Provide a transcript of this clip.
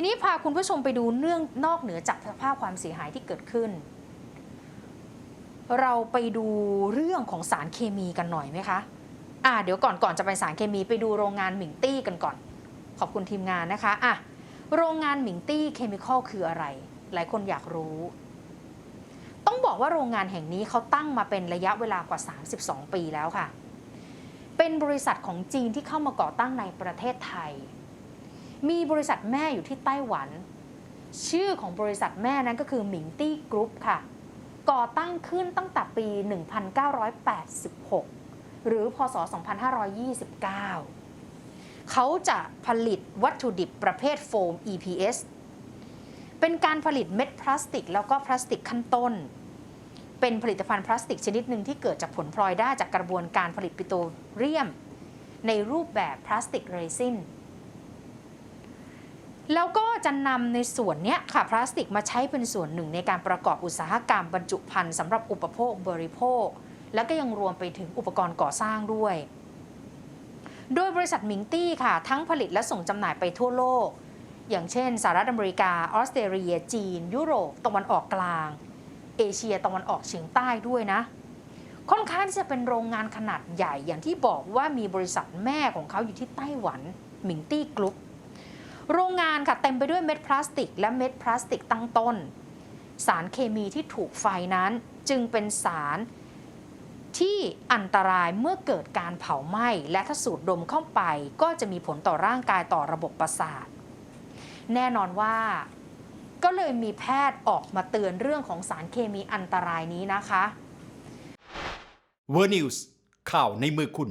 ทีนี้พาคุณผู้ชมไปดูเนื่องนอกเหนือจากสภาพความเสียหายที่เกิดขึ้น เราไปดูเรื่องของสารเคมีกันหน่อยไหมคะอ่าเดี๋ยวก่อนก่อนจะไปสารเคมีไปดูโรงงานหมิงตี้กันก่อน ขอบคุณทีมงานนะคะอะโรงงานหมิงตี้เคมีคอลคืออะไร หลายคนอยากรู้ ต้องบอกว่าโรงงานแห่งนี้เขาตั้งมาเป็นระยะเวลากว่า 32 ปีแล้วค่ะ เป็นบริษัทของจีนที่เข้ามาก่อตั้งในประเทศไทย มีบริษัทแม่อยู่ที่ไต้หวัน ชื่อของบริษัทแม่นั้นก็คือหมิงตี้กรุ๊ปค่ะ ก่อตั้งขึ้นตั้งแต่ปี 1986 หรือพศ 2529 เขาจะผลิตวัตถุดิบประเภทโฟม EPS เป็นการผลิตเม็ดพลาสติก แล้วก็พลาสติกขั้นต้น เป็นผลิตภัณฑ์พลาสติกชนิดหนึ่งที่เกิดจากผลพลอยได้จากกระบวนการผลิตปิโตรเลียม ในรูปแบบพลาสติกเรซิน แล้วก็จะนำในส่วนนี้ค่ะพลาสติกมาใช้เป็นส่วนหนึ่งในการประกอบอุตสาหกรรมบรรจุภัณฑ์สำหรับอุปโภคบริโภค แล้วก็ยังรวมไปถึงอุปกรณ์ก่อสร้างด้วย โดยบริษัทมิงตี้ค่ะ ทั้งผลิตและส่งจำหน่ายไปทั่วโลก อย่างเช่นสหรัฐอเมริกา ออสเตรเลีย จีน ยุโรปตะวันออกกลาง เอเชียตะวันออกเฉียงใต้ด้วยนะค่อนข้างที่จะเป็นโรงงานขนาดใหญ่อย่างที่บอกว่ามีบริษัทแม่ของเขาอยู่ที่ไต้หวันมิงตี้กรุ๊ป โรงงานค่ะเต็มไปด้วยเม็ดพลาสติก และเม็ดพลาสติกตั้งต้น สารเคมีที่ถูกไฟนั้นจึงเป็นสารที่อันตรายเมื่อเกิดการเผาไหม้ และถ้าสูดดมเข้าไปก็จะมีผลต่อร่างกายต่อระบบประสาท แน่นอนว่าก็เลยมีแพทย์ออกมาเตือนเรื่องของสารเคมีอันตรายนี้นะคะ เวอร์นิวส์ข่าวในมือคุณ